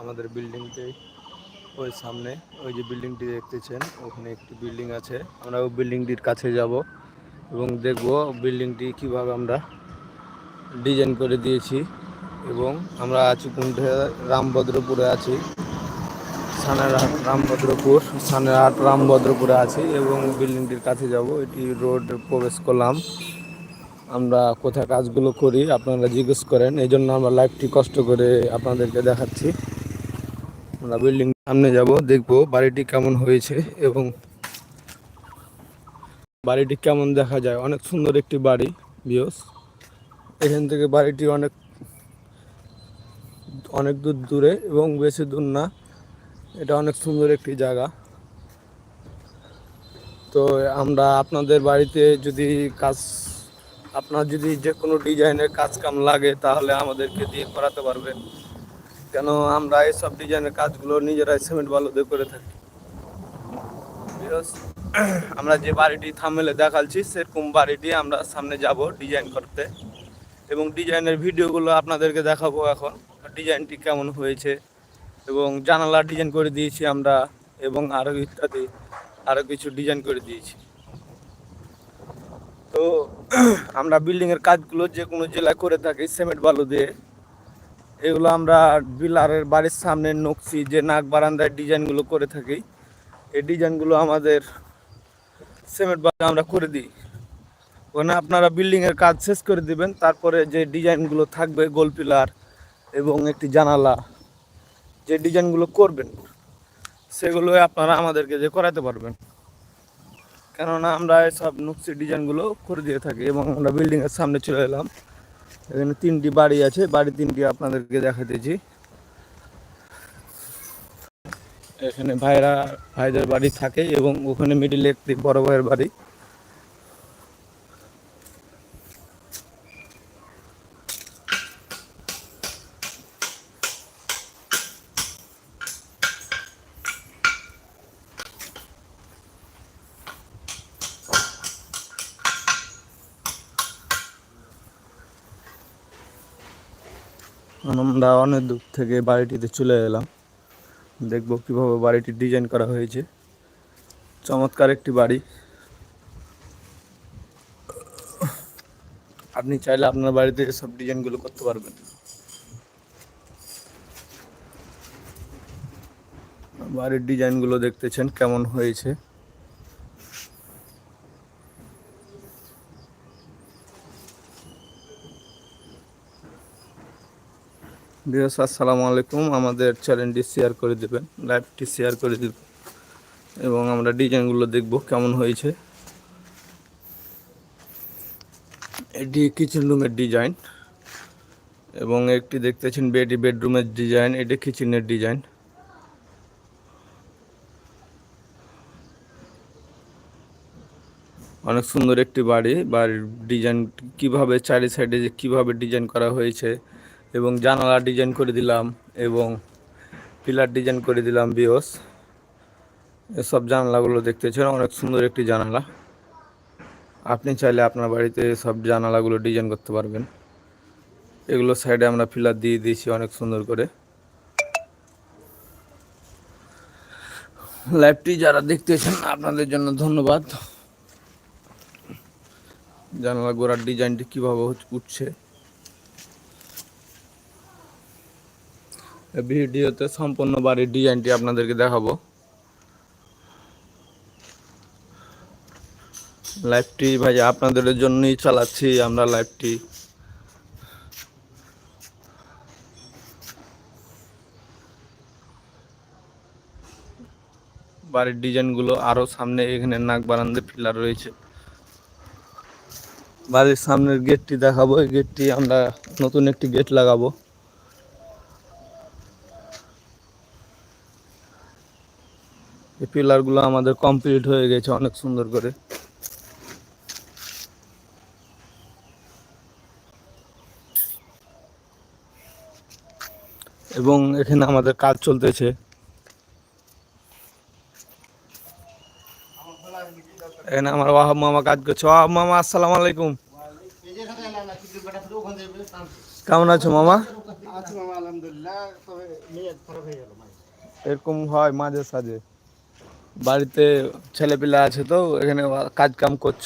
আমাদের বিল্ডিংটি ওই সামনে, ওই যে বিল্ডিংটি দেখতেছেন, ওখানে একটি বিল্ডিং আছে। আমরা ওই বিল্ডিংটির কাছে যাব এবং দেখব বিল্ডিংটি কীভাবে আমরা ডিজাইন করে দিয়েছি এবং আমরা আছি কোনটা রামভদ্রপুরে আছি সানেরহাট রামভদ্রপুর সানেরহাট রামভদ্রপুরে আছি এবং বিল্ডিংটির কাছে যাব। এটি রোড প্রবেশ করলাম। আমরা কোথায় কাজগুলো করি, আপনারা জিজ্ঞেস করেন। এই জন্য আমরা লাইভটি কষ্ট করে আপনাদেরকে দেখাচ্ছি। আমরা বিল্ডিং সামনে যাব, দেখব বাড়িটি কেমন হয়েছে এবং বাড়িটি কেমন দেখা যায়। অনেক সুন্দর একটি বাড়ি, বিয়স। এখান থেকে বাড়িটি অনেক অনেক দূর দূরে এবং বেশি দূর না। এটা অনেক সুন্দর একটি জায়গা। তো আমরা আপনাদের বাড়িতে যদি কাজ আপনার যদি যে কোনো ডিজাইনের কাজ কাম লাগে, তাহলে আমাদেরকে দিয়ে করাতে পারবেন কেন আমরা এইসব ডিজাইনের কাজগুলো নিজেরাই সিমেন্ট বালু দিয়ে করে থাকি। আমরা যে বাড়িটি থামেলে দেখাচ্ছি, সেরকম বাড়িটি আমরা সামনে যাব ডিজাইন করতে। এবং ডিজাইনের ভিডিওগুলো আপনাদেরকে দেখাবো এখন, ডিজাইনটি কেমন হয়েছে, এবং জানালা ডিজাইন করে দিয়েছি আমরা, এবং আরও ইত্যাদি আরও কিছু ডিজাইন করে দিয়েছি। তো আমরা বিল্ডিংয়ের কাজগুলো যে কোনো জেলায় করে থাকি সিমেন্ট বালু দিয়ে। এগুলো আমরা বিলারের বাড়ির সামনে নকশি, যে নাক বারান্দার ডিজাইনগুলো করে থাকি, এই ডিজাইনগুলো আমাদের সিমেন্ট বালু আমরা করে দিই। ওখানে আপনারা বিল্ডিংয়ের কাজ শেষ করে দিবেন, তারপরে যে ডিজাইনগুলো থাকবে, গোল পিলার এবং একটি জানালা, যে ডিজাইনগুলো করবেন সেগুলো আপনারা আমাদেরকে যে করাতে পারবেন। কেননা আমরা সব নকশি ডিজাইনগুলো করে দিয়ে থাকি এবং আমরা বিল্ডিংয়ের সামনে চলে এলাম। এখানে তিনটি বাড়ি আছে, বাড়ি তিনটি আপনাদেরকে দেখাতেছি এখানে ভাইরা, ভাইদের বাড়ি থাকে এবং ওখানে মিডিলে একটি বড় ভাইয়ের বাড়ি। আমরা অনেক দূর থেকে বাড়িটিতে চলে এলাম। দেখব কীভাবে বাড়িটি ডিজাইন করা হয়েছে। চমৎকার একটি বাড়ি। আপনি চাইলে আপনার বাড়িতে সব ডিজাইনগুলো করতে পারবেন। বাড়ির ডিজাইনগুলো দেখতেছেন কেমন হয়েছে। বিয়স আসসালামু আলাইকুম। আমাদের চ্যানেলটি শেয়ার করে দেবেন লাইভটি শেয়ার করে দেবেন এবং আমরা ডিজাইনগুলো দেখব কেমন হয়েছে। এটি কিচেন রুমের ডিজাইন এবং একটি দেখতেছেন বেডি বেডরুমের ডিজাইন এটি কিচেনের ডিজাইন অনেক সুন্দর একটি বাড়ি, বাড়ির ডিজাইন কীভাবে, চারি সাইডে যে কীভাবে ডিজাইন করা হয়েছে এবং জানালা ডিজাইন করে দিলাম এবং পিলার ডিজাইন করে দিলাম বিওস এসব জানালাগুলো দেখতেছেন অনেক সুন্দর একটি জানালা। আপনি চাইলে আপনার বাড়িতে সব জানালাগুলো ডিজাইন করতে পারবেন। এগুলো সাইডে আমরা পিলার দিয়ে দিয়েছি অনেক সুন্দর করে। লাইভটি যারা দেখতেছেন আপনাদের জন্য ধন্যবাদ। জানালা গোড়ার ডিজাইনটি কীভাবে উঠছে? ভিডিওতে সম্পূর্ণ বাড়ির ডিজাইনটি আপনাদেরকে দেখাবো। লাইভটি ভাই, আপনাদের জন্যই চালাচ্ছি আমরা লাইভটি। বাড়ির ডিজাইনগুলো আরও সামনে এখানে নাক বারান্দে পিলার রয়েছে। বাড়ির সামনের গেটটি দেখাবো। এই গেটটি আমরা নতুন একটি গেট লাগাবো। পিলারগুলো আমাদের কমপ্লিট হয়ে গেছে অনেক সুন্দর করে। এবং এখানে আমাদের কাজ চলতেছে। এখানে আমার ওয়াহাব মামা কাজ করছে। ওয়াহাব মামা আসসালামু আলাইকুম। কেমন আছো মামা? এরকম হয় মাঝে সাঝে। বাড়িতে ছেলেপিলা আছে তো, এখানে কাজ কাম করছ।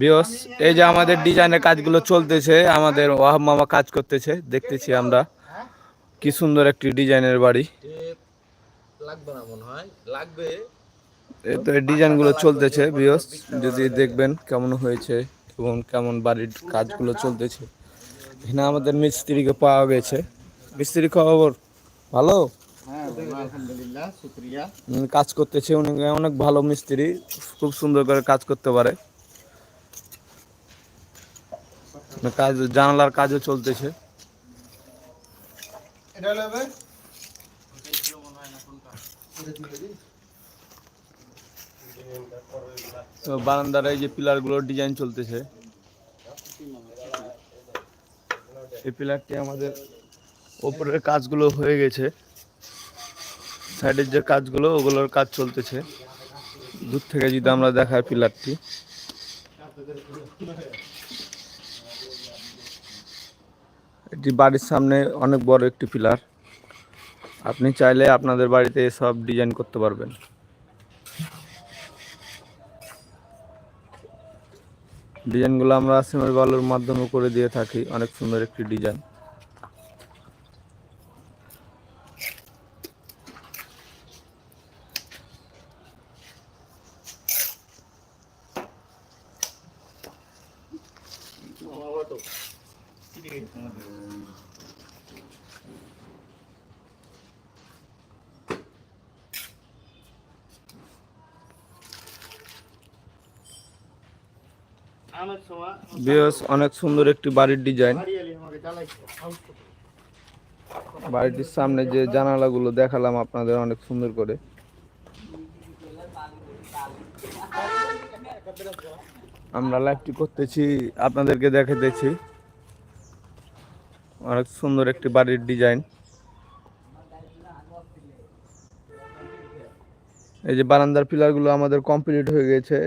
বিয়স, এই যে আমাদের ডিজাইনের কাজগুলো চলতেছে, আমাদের ওয়াহাব মামা কাজ করতেছে, দেখতেছি আমরা। কি সুন্দর একটি ডিজাইনের বাড়ি। লাগবে ডিজাইনগুলো চলতেছে, বিয়স, যদি দেখবেন কেমন হয়েছে এবং কেমন বাড়ির কাজগুলো চলতেছে। এখানে আমাদের মিস্ত্রিকে পাওয়া গেছে। মিস্ত্রি খবর, ভালো? হ্যাঁ কাজ করতেছে উনি অনেক ভালো মিস্ত্রি খুব সুন্দর করে কাজ করতে পারে। কাজ জানালার কাজও চলতেছে। তো বারান্দার এই যে পিলারগুলোর ডিজাইন চলতেছে। এই পিলারটি আমাদের ওপরের কাজগুলো হয়ে গেছে। সাইডের যে কাজগুলো, ওগুলোর কাজ চলতেছে। দূর থেকে যদি আমরা দেখাই পিলারটি। এটি বাড়ির সামনে অনেক বড় একটি পিলার। আপনি চাইলে আপনাদের বাড়িতে সব ডিজাইন করতে পারবেন। ডিজাইনগুলো আমরা সিমের বালুর মাধ্যমে করে দিয়ে থাকি। অনেক সুন্দর একটি ডিজাইন আমার সময় বেশ অনেক সুন্দর একটি বাড়ির ডিজাইন। বাড়ি এলি আমাকে জ্বালাইছে বাড়িটির সামনে যে জানালাগুলো দেখালাম আপনাদের অনেক সুন্দর করে। আমরা লাইভটি করতেছি, আপনাদেরকে দেখাতেছি। অনেক সুন্দর একটি বাড়ির ডিজাইন এই যে বারান্দার পিলারগুলো আমাদের কমপ্লিট হয়ে গেছে।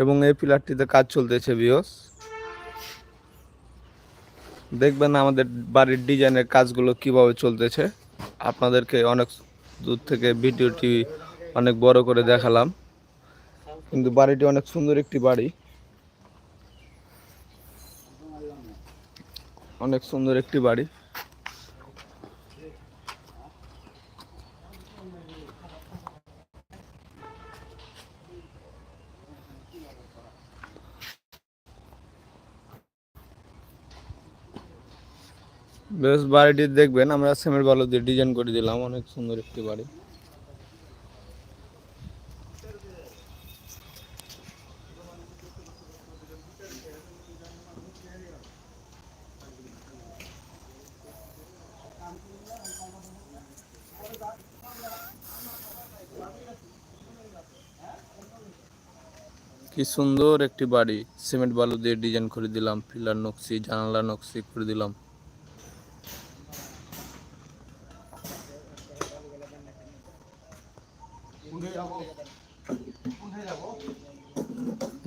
এবং এই পিলারটিতে কাজ চলতেছে বিয়স দেখবেন আমাদের বাড়ির ডিজাইনের কাজগুলো কীভাবে চলতেছে। আপনাদেরকে অনেক দূর থেকে ভিডিওটি অনেক বড় করে দেখালাম। কিন্তু বাড়িটি অনেক সুন্দর একটি বাড়ি। অনেক সুন্দর একটি বাড়ি। বেশ বাড়িটি দেখবেন, আমরা সেমের বালু দিয়ে ডিজাইন করে দিলাম, অনেক সুন্দর একটি বাড়ি। কি সুন্দর একটি বাড়ি সিমেন্ট বালু দিয়ে ডিজাইন করে দিলাম পিলার নকশি জানালা নকশি করে দিলাম।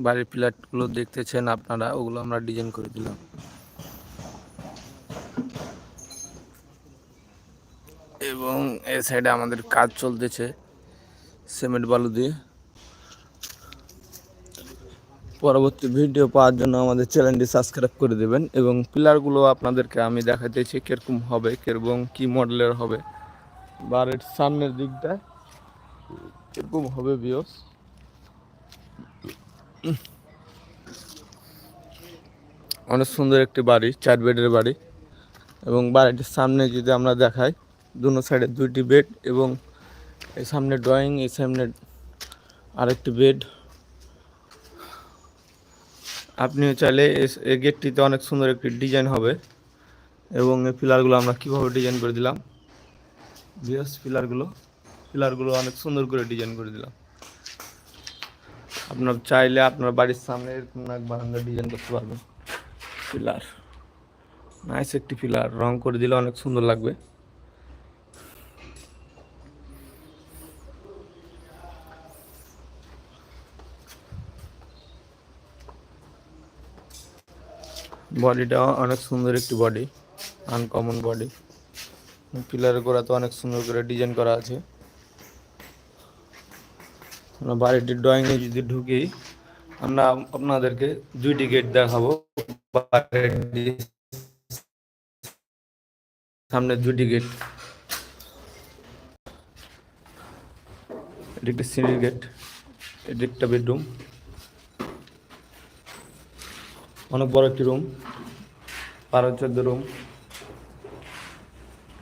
বাড়ির প্লাটগুলো দেখতেছেন আপনারা, ওগুলো আমরা ডিজাইন করে দিলাম। এবং এ সাইডে আমাদের কাজ চলতেছে, সিমেন্ট বালু দিয়ে। পরবর্তী ভিডিও পাওয়ার জন্য আমাদের চ্যানেলটি সাবস্ক্রাইব করে দেবেন এবং পিলারগুলো আপনাদেরকে আমি দেখাতেছি কীরকম হবে এবং কি মডেলের হবে। বাড়ির সামনের দিকটা কীরকম হবে বিয়স অনেক সুন্দর একটি বাড়ি, চার বেডের বাড়ি। এবং বাড়িটির সামনে যদি আমরা দেখাই, দুনো সাইডে দুইটি বেড এবং এই সামনে ড্রয়িং এই সামনে আরেকটি বেড। আপনিও চাইলে এই গেটটিতে অনেক সুন্দর একটি ডিজাইন হবে এবং এই পিলারগুলো আমরা কীভাবে ডিজাইন করে দিলাম। বিএস পিলারগুলো পিলারগুলো অনেক সুন্দর করে ডিজাইন করে দিলাম। আপনার চাইলে আপনার বাড়ির সামনে এরকম বারান্দা ডিজাইন করতে পারবেন। পিলার নাইস একটি পিলার রং করে দিলে অনেক সুন্দর লাগবে। বডিটা অনেক সুন্দর একটি বডি আনকমন বডি পিলারের গোড়া তো অনেক সুন্দর করে ডিজাইন করা আছে। আমরা বাড়িটির ড্রয়িংয়ে যদি ঢুকি, আমরা আপনাদেরকে দুইটি গেট দেখাবো। সামনে দুটি গেট এটি একটি সিঁড়ির গেট এটি একটা বেডরুম অনেক বড় একটি রুম বারো চোদ্দ রুম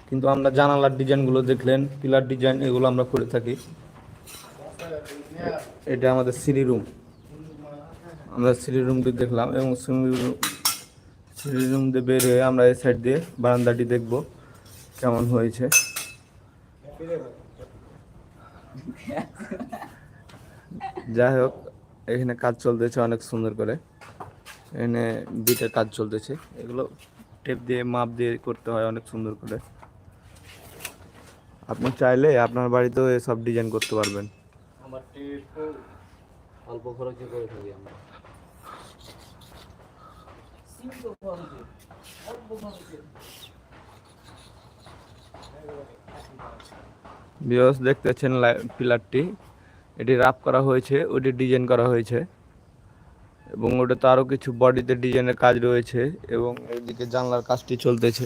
কিন্তু আমরা জানালার ডিজাইনগুলো দেখলেন পিলার ডিজাইন এগুলো আমরা করে থাকি। এটা আমাদের সিঁড়ি রুম। আমরা সিঁড়ি রুমটি দেখলাম এবং সিঁড়ি রুম দিয়ে বের হয়ে আমরা এই সাইড দিয়ে বারান্দাটি দেখব কেমন হয়েছে। যাই হোক, এখানে কাজ চলতেছে অনেক সুন্দর করে। এখানে বিটের কাজ চলতেছে। এগুলো টেপ দিয়ে, মাপ দিয়ে করতে হয় অনেক সুন্দর করে। আপনি চাইলে আপনার বাড়িতেও এসব ডিজাইন করতে পারবেন। একটু অল্প খরচে করে থাকি আমরা। বিয়স দেখতেছেন পিলারটি এটি রাপ করা হয়েছে ওটি ডিজাইন করা হয়েছে। এবং ওটাতে আরও কিছু বডিতে ডিজাইনের কাজ রয়েছে এবং এদিকে জানলার কাজটি চলতেছে।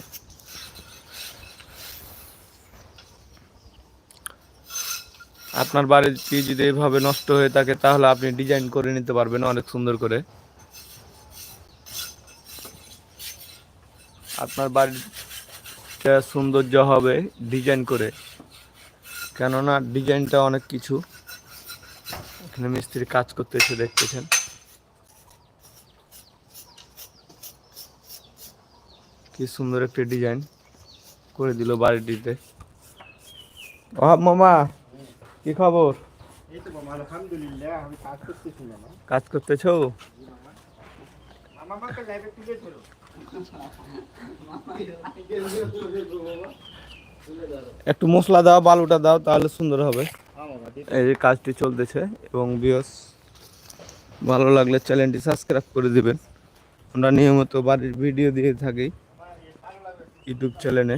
আপনার বাড়িটি যদি এইভাবে নষ্ট হয়ে থাকে, তাহলে আপনি ডিজাইন করে নিতে পারবেন অনেক সুন্দর করে। আপনার বাড়িটা সৌন্দর্য হবে ডিজাইন করে। কেননা ডিজাইনটা অনেক কিছু। এখানে মিস্ত্রি কাজ করতে এসে দেখতেছেন। কি সুন্দর একটি ডিজাইন করে দিল বাড়িটিতে। ও মামা কি খবর? এই তো মামা আলহামদুলিল্লাহ আমি কাজ করতেছি একটু মশলা দাও বালুটা দাও তাহলে সুন্দর হবে। হ্যাঁ এই যে কাজটি চলতেছে এবং বিয়স ভালো লাগলে চ্যানেলটি সাবস্ক্রাইব করে দিবেন। আমরা নিয়মিত বাড়ির ভিডিও দিয়ে থাকি ইউটিউব চ্যানেলে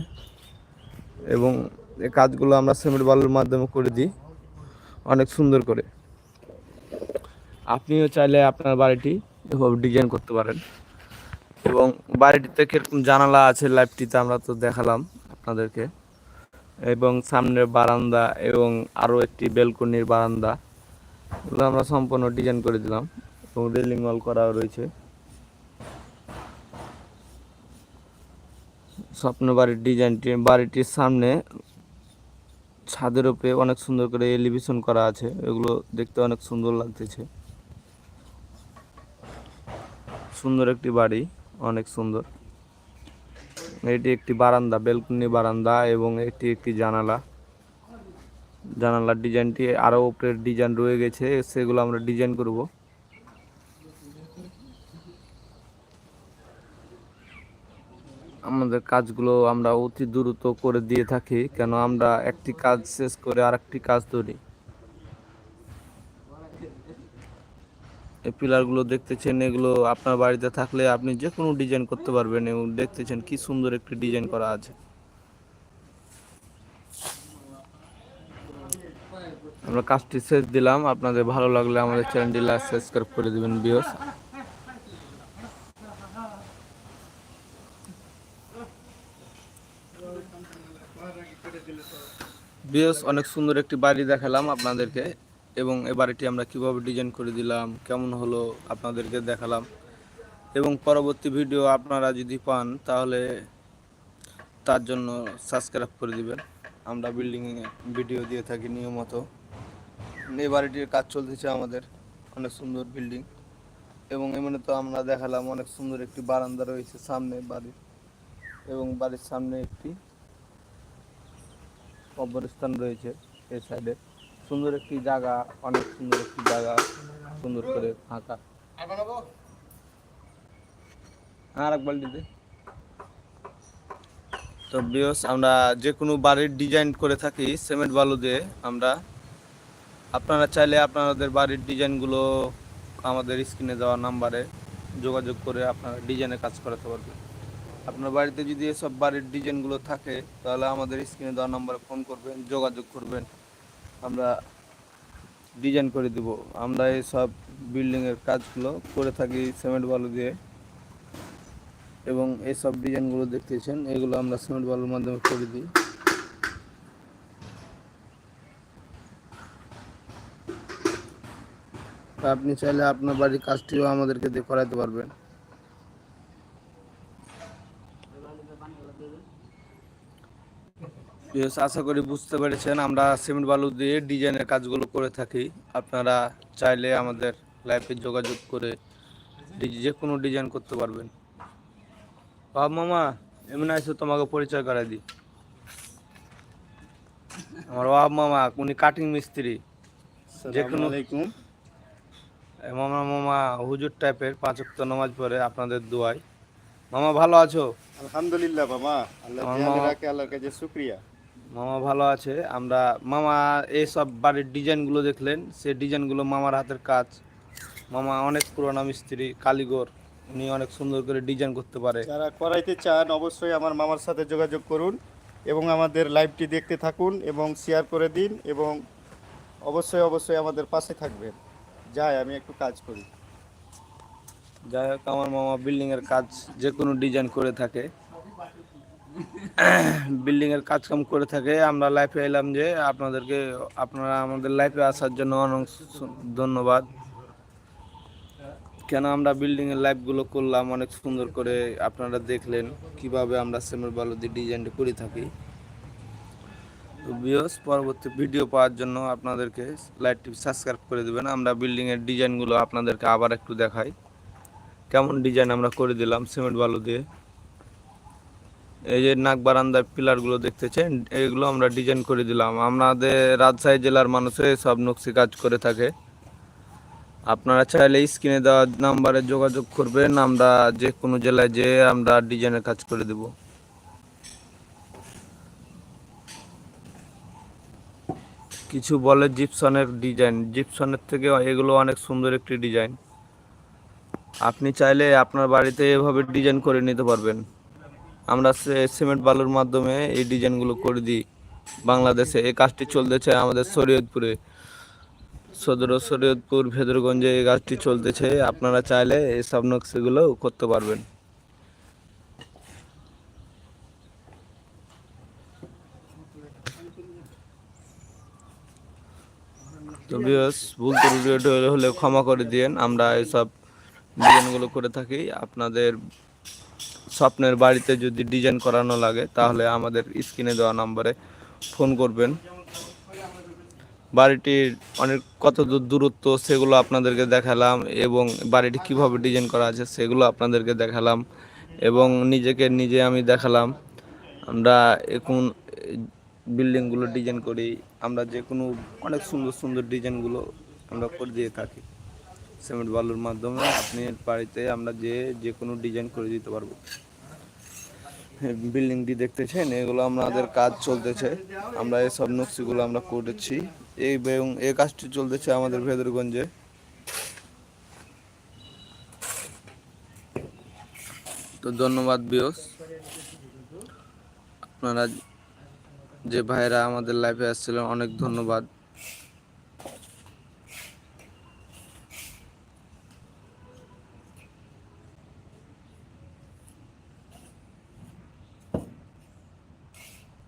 এবং এই কাজগুলো আমরা সিমেন্ট বালুর মাধ্যমে করে দিই। অনেক সুন্দর করে। আপনিও চাইলে আপনার বাড়িটি এভাবে ডিজাইন করতে পারেন। এবং বাড়িটিতে কীরকম জানালা আছে লাইভটিতে আমরা তো দেখালাম আপনাদেরকে। এবং সামনের বারান্দা এবং আরও একটি বেলকনির বারান্দা। এগুলো আমরা সম্পূর্ণ ডিজাইন করে দিলাম এবং রেলিং ওয়াল করা রয়েছে। স্বপ্ন বাড়ির ডিজাইনটি, বাড়িটির সামনে ছাদের উপরে অনেক সুন্দর করে এলিভেশন করা আছে, এগুলো দেখতে অনেক সুন্দর লাগতেছে। সুন্দর একটি বাড়ি, অনেক সুন্দর। এটি একটি বারান্দা, বেলকনি বারান্দা এবং এটি একটি জানালা। জানালার ডিজাইনটি আরও উপরের ডিজাইন রয়ে গেছে, সেগুলো আমরা ডিজাইন করব। আমাদের কাজগুলো আমরা অতি দ্রুত করে দিয়ে থাকি, কেন আমরা একটি কাজ শেষ করে আরেকটি কাজ ধরি। এই পিলারগুলো দেখতেছেন, এগুলো আপনার বাড়িতে থাকলে আপনি যে কোনো ডিজাইন করতে পারবেন এবং দেখতেছেন কি সুন্দর একটি ডিজাইন করা আছে। আমরা কাজটি শেষ দিলাম, আপনাদের ভালো লাগলে আমাদের চ্যানেলটি লাইক, সাবস্ক্রাইব করে দিবেন বিয়স বিয়স অনেক সুন্দর একটি বাড়ি দেখালাম আপনাদেরকে এবং এ বাড়িটি আমরা কীভাবে ডিজাইন করে দিলাম, কেমন হলো আপনাদেরকে দেখালাম। এবং পরবর্তী ভিডিও আপনারা যদি পান, তাহলে তার জন্য সাবস্ক্রাইব করে দিবেন। আমরা বিল্ডিং ভিডিও দিয়ে থাকি নিয়মিত। এই বাড়িটির কাজ চলতেছে আমাদের, অনেক সুন্দর বিল্ডিং এবং এমনি তো আমরা দেখালাম অনেক সুন্দর একটি বারান্দা রয়েছে সামনে বাড়ির। এবং বাড়ির সামনে একটি কবরস্থান রয়েছে এই সাইডে সুন্দর একটি জায়গা, অনেক সুন্দর একটি জায়গা, সুন্দর করে ফাঁকা। আর এক বালতিতে তো বিয়স আমরা যে কোনো বাড়ির ডিজাইন করে থাকি সিমেন্ট বালু দিয়ে আমরা। আপনারা চাইলে আপনাদের বাড়ির ডিজাইনগুলো আমাদের স্ক্রিনে দেওয়া নাম্বারে যোগাযোগ করে আপনারা ডিজাইনে কাজ করাতে পারবেন। আপনার বাড়িতে যদি এসব বাড়ির ডিজাইনগুলো থাকে, তাহলে আমাদের স্ক্রিনে দেওয়া নম্বরে ফোন করবেন, যোগাযোগ করবেন। আমরা ডিজাইন করে দিব। আমরা সব বিল্ডিংয়ের কাজগুলো করে থাকি সিমেন্ট বালু দিয়ে। এবং এইসব ডিজাইনগুলো দেখতেছেন, এগুলো আমরা সিমেন্ট বালুর মাধ্যমে করে দিই। আপনি চাইলে আপনার বাড়ির কাজটিও আমাদেরকে দিয়ে করাতে পারবেন। আশা করি বুঝতে পেরেছেন। আমরা সিমেন্ট বালু দিয়ে ডিজাইনের কাজগুলো করে থাকি। আপনারা চাইলে আমাদের লাইফে যোগাযোগ করে যে কোনো ডিজাইন করতে পারবেন। বাবা মামা এমনি আছে তোমাকে পরিচয় করাই দিই। আমার বাবা মামা উনি কাটিং মিস্ত্রি। যে কোনো- মামা মামা হুজুর টাইপের পাঁচ ওয়াক্ত নামাজ পড়ে আপনাদের দোয়ায়। মামা ভালো আছো? আলহামদুলিল্লাহ মামা আল্লাহ আল্লাহর কাছে শুকরিয়া। মামা ভালো আছে আমরা মামা এইসব বাড়ির ডিজাইনগুলো দেখলেন সেই ডিজাইনগুলো মামার হাতের কাজ। মামা অনেক পুরোনো মিস্ত্রি কালীগর উনি অনেক সুন্দর করে ডিজাইন করতে পারে। যারা করাইতে চান অবশ্যই আমার মামার সাথে যোগাযোগ করুন এবং আমাদের লাইভটি দেখতে থাকুন এবং শেয়ার করে দিন এবং অবশ্যই অবশ্যই আমাদের পাশে থাকবেন। যাই আমি একটু কাজ করি। যাই হোক আমার মামা বিল্ডিংয়ের কাজ যে কোনো ডিজাইন করে থাকে। বিল্ডিং এর কাজ কাম করে থাকে। আমরা লাইফে এলাম যে আপনাদেরকে, আপনারা আমাদের লাইফে আসার জন্য অনেক ধন্যবাদ। কেন আমরা বিল্ডিং এর লাইফগুলো করলাম, অনেক সুন্দর করে আপনারা দেখলেন কীভাবে আমরা সেমের বালু দিয়ে ডিজাইনটা করে থাকি। তো বিয়স পরবর্তী ভিডিও পাওয়ার জন্য আপনাদেরকে লাইটটি সাবস্ক্রাইব করে দেবেন। আমরা বিল্ডিং এর ডিজাইনগুলো আপনাদেরকে আবার একটু দেখাই। কেমন ডিজাইন আমরা করে দিলাম সিমেন্ট বালু দিয়ে? এই যে নাক বারান্দার পিলারগুলো দেখতেছেন, এগুলো আমরা ডিজাইন করে দিলাম। আমাদের রাজশাহী জেলার মানুষে সব নকশি কাজ করে থাকে। আপনারা চাইলে স্ক্রিনে দেওয়া নাম্বারে যোগাযোগ করবেন, আমরা যে কোনো জেলায় যেয়ে আমরা ডিজাইনের কাজ করে দেব। কিছু বলে জিপসনের ডিজাইন জিপসনের থেকে এগুলো অনেক সুন্দর একটি ডিজাইন আপনি চাইলে আপনার বাড়িতে এভাবে ডিজাইন করে নিতে পারবেন। আমরা সিমেন্ট বালুর মাধ্যমে এই ডিজাইনগুলো করে দিই বাংলাদেশে। এই কাজটি চলতেছে আমাদের শরীয়তপুরে। সদর শরীয়তপুর ভেদরগঞ্জে এই কাজটি চলতেছে। আপনারা চাইলে এই সব নকশিগুলো করতে পারবেন। তো বিয়স ভুল ত্রুটি হলে- হলে ক্ষমা করে দিয়েন। আমরা এসব ডিজাইনগুলো করে থাকি। আপনাদের স্বপ্নের বাড়িতে যদি ডিজাইন করানো লাগে, তাহলে আমাদের স্ক্রিনে দেওয়া নম্বরে ফোন করবেন। বাড়িটির অনেক কত দূর দূরত্ব সেগুলো আপনাদেরকে দেখালাম এবং বাড়িটি কীভাবে ডিজাইন করা আছে সেগুলো আপনাদেরকে দেখালাম এবং নিজেকে নিজে আমি দেখালাম। আমরা এখন বিল্ডিংগুলো ডিজাইন করি, আমরা যে কোনো অনেক সুন্দর সুন্দর ডিজাইনগুলো আমরা করে দিয়ে থাকি। সিমেন্ট বালুর মাধ্যমে আপনি বাড়িতে আমরা যে যে কোনো ডিজাইন করে দিতে পারব। বিল্ডিংটি দেখতেছেন, এগুলো আমাদের কাজ চলতেছে। আমরা এই সব নকশিগুলো আমরা করেছি। এই এবং এই কাজটি চলতেছে আমাদের ভেদরগঞ্জে। তো ধন্যবাদ বিয়স আপনারা যে ভাইরা আমাদের লাইফে আসছিলেন, অনেক ধন্যবাদ।